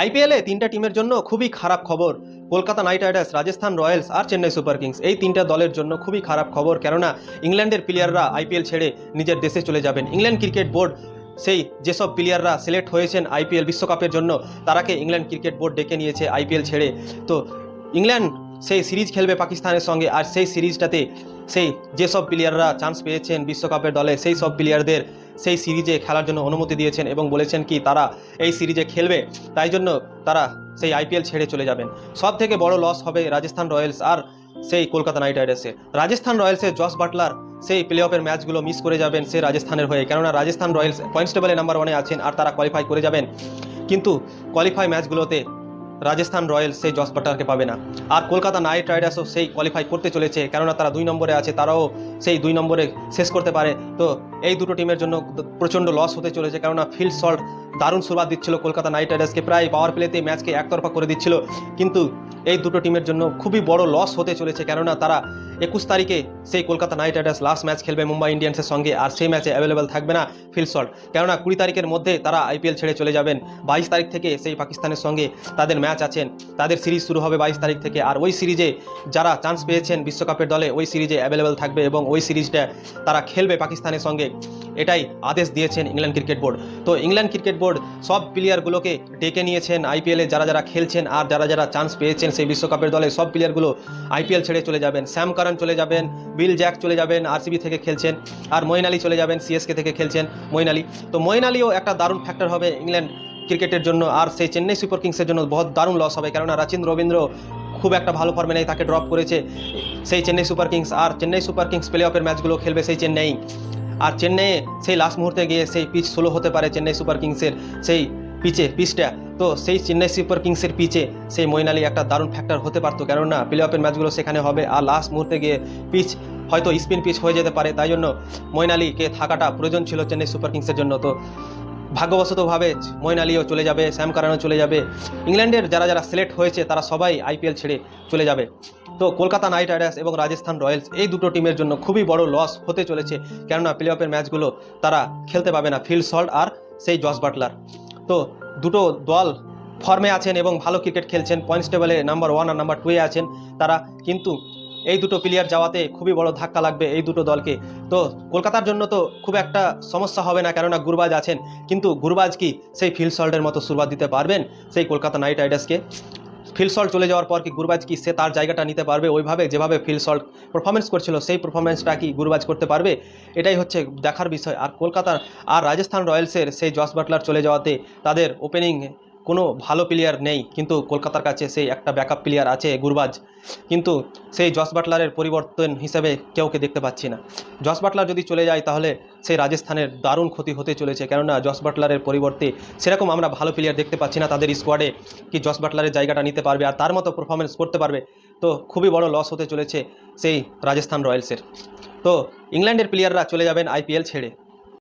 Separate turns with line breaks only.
আইপিএলে তিনটা টিমের জন্য খুবই খারাপ খবর। Kolkata Knight Riders, Rajasthan Royals আর চেন্নাই সুপার কিংস এই তিনটা দলের জন্য খুবই খারাপ খবর। কেননা ইংল্যান্ডের প্লেয়াররা আইপিএল ছেড়ে নিজের দেশে চলে যাবেন। ইংল্যান্ড ক্রিকেট বোর্ড সেই যেসব প্লেয়াররা সিলেক্ট হয়েছেন আইপিএল বিশ্বকাপের জন্য, তারাকে ইংল্যান্ড ক্রিকেট বোর্ড ডেকে নিয়েছে আইপিএল ছেড়ে। তো ইংল্যান্ড সেই সিরিজ খেলবে পাকিস্তানের সঙ্গে আর সেই সিরিজটাতে সেই যেসব প্লেয়াররা চান্স পেয়েছেন বিশ্বকাপের দলে, সেই সব প্লেয়ারদের সেই সিরিজে খেলার জন্য অনুমতি দিয়েছেন এবং বলেছেন কি, তারা এই সিরিজে খেলবে, তাই জন্য তারা সেই আইপিএল ছেড়ে চলে যাবেন। সব থেকে বড় লস হবে রাজস্থান রয়্যালস আর সেই কলকাতা নাইট রাইডার্সের রাজস্থান রয়্যালসের জস বাটলার সেই প্লে অফের ম্যাচগুলো মিস করে যাবেন সে রাজস্থানের হয়ে। কেননা Rajasthan Royals points table number ওয়ানে আছেন আর তারা কোয়ালিফাই করে যাবেন। কিন্তু কোয়ালিফাই ম্যাচগুলোতে রাজস্থান রয়্যালস সেই জস বাটারকে পাবে না। আর কলকাতা নাইট রাইডার্সও সেই কোয়ালিফাই করতে চলেছে, কেননা তারা দুই নম্বরে আছে, তারাও সেই দুই নম্বরে শেষ করতে পারে। তো এই দুটো টিমের জন্য প্রচণ্ড লস হতে চলেছে, কেননা ফিল্ড সল্ট দারুণ শুরুয়াত দিচ্ছিল কলকাতা নাইট রাইডার্সকে, প্রায় পাওয়ার প্লেতে ম্যাচকে একতরফা করে দিচ্ছিল। কিন্তু এই দুটো টিমের জন্য খুবই বড় লস হতে চলেছে, কেননা তারা একুশ তারিখে সেই Kolkata Knight Riders last match খেলবে মুম্বাই ইন্ডিয়ান্সের সঙ্গে, আর সেই ম্যাচে অ্যাভেলেবেল থাকবে না ফিলসল্ট সল্ট কেননা কুড়ি তারিখের মধ্যে তারা আইপিএল ছেড়ে চলে যাবেন। বাইশ তারিখ থেকে সেই পাকিস্তানের সঙ্গে তাদের ম্যাচ আছেন। তাদের সিরিজ শুরু হবে বাইশ তারিখ থেকে। আর ওই সিরিজে যারা চান্স পেয়েছেন বিশ্বকাপের দলে, ওই সিরিজে অ্যাভেলেবেল থাকবে এবং ওই সিরিজটা তারা খেলবে পাকিস্তানের সঙ্গে। এটাই আদেশ দিয়েছেন ইংল্যান্ড ক্রিকেট বোর্ড। তো ইংল্যান্ড ক্রিকেট বোর্ড সব প্লেয়ারগুলোকে ডেকে নিয়েছেন আইপিএলে, যারা যারা খেলছেন আর যারা যারা চান্স পেয়েছেন সেই বিশ্বকাপের দলে সব প্লেয়ারগুলো আইপিএল ছেড়ে চলে যাবেন। স্যাম কারণ চলে যাবেন, বিল জ্যাক চলে যাবেন, আরসিবি থেকে খেলছেন আর মইন চলে যাবেন, সিএসকে থেকে খেলছেন মইন তো মইন একটা দারুণ ফ্যাক্টর হবে ইংল্যান্ড ক্রিকেটের জন্য আর সেই চেন্নাই সুপার কিংসের জন্য বহুত দারুণ লস হবে। কেননা রাচিন রবীন্দ্র খুব একটা ভালো ফর্মে নেই, তাকে ড্রপ করেছে সেই চেন্নাই সুপার কিংস আর চেন্নাই সুপার কিংস প্লে অফের ম্যাচগুলো খেলবে সেই চেন্নাই। আর চেন্নাইয়ে সেই লাস্ট মুহূর্তে গিয়ে সেই পিচ স্লো হতে পারে চেন্নাই সুপার কিংসের সেই পিচে পিচটা তো সেই চেন্নাই সুপার কিংসের পিচে সেই মইন আলী একটা দারুণ ফ্যাক্টর হতে পারতো। কেননা প্লে অফের ম্যাচগুলো সেখানে হবে আর লাস্ট মুহূর্তে গিয়ে পিচ হয়তো স্পিন পিচ হয়ে যেতে পারে। তাই জন্য মইন আলীকে থাকাটা প্রয়োজন ছিল চেন্নাই সুপার কিংসের জন্য। তো ভাগ্যবশতভাবে মইন আলীও চলে যাবে স্যাম কারানও চলে যাবে। ইংল্যান্ডের যারা যারা সিলেক্ট হয়েছে তারা সবাই আইপিএল ছেড়ে চলে যাবে। তো কলকাতা নাইট রাইডার্স এবং রাজস্থান রয়্যালস এই দুটো টিমের জন্য খুবই বড় লস হতে চলেছে। কেননা প্লে অফের ম্যাচগুলো তারা খেলতে পাবে না ফিল্ড সল্ট আর সেই জস বাটলার তো দুটো দল ফর্মে আছেন এবং ভালো ক্রিকেট খেলছেন পয়েন্টস টেবলে নাম্বার ওয়ান আর নাম্বার টুয়ে আছেন তারা। কিন্তু এই দুটো প্লেয়ার যাওয়াতে খুবই বড় ধাক্কা লাগবে এই দুটো দলকে। তো কলকাতার জন্য তো খুব একটা সমস্যা হবে না, কেননা গুরবাজ আছেন। কিন্তু গুরবাজ কি সেই ফিল্ড সল্টের মতো শুরুয়াত দিতে পারবেন সেই কলকাতা নাইট রাইডার্সকে? ফিল সল্ট চলে যাওয়ার পর কি গুরবাজ কি সে তার জায়গাটা নিতে পারবে? ওইভাবে যেভাবে ফিল সল্ট পারফরমেন্স করছিল, সেই পারফরমেন্সটা কি গুরবাজ করতে পারবে? এটাই হচ্ছে দেখার বিষয়। আর কলকাতার আর রাজস্থান রয়্যালসের সেই জস বাটলার চলে যাওয়াতে তাদের ওপেনিং কোনো ভালো প্লেয়ার নেই, কিন্তু কলকাতার কাছে সেই একটা ব্যাকআপ প্লেয়ার আছে গুরবাজ। কিন্তু সেই জস বাটলারের পরিবর্তন হিসেবে কেউকে দেখতে পাচ্ছি না। জস বাটলার যদি চলে যায়, তাহলে সেই রাজস্থানের দারুণ ক্ষতি হতে চলেছে। কেননা জস বাটলারের পরিবর্তে সেরকম আমরা ভালো প্লেয়ার দেখতে পাচ্ছি না তাদের স্কোয়াডে কি জস বাটলারের জায়গাটা নিতে পারবে আর তার মতো পারফরমেন্স করতে পারবে। তো খুবই বড় লস হতে চলেছে সেই রাজস্থান রয়্যালসের। তো ইংল্যান্ডের প্লেয়াররা চলে যাবেন আইপিএল ছেড়ে।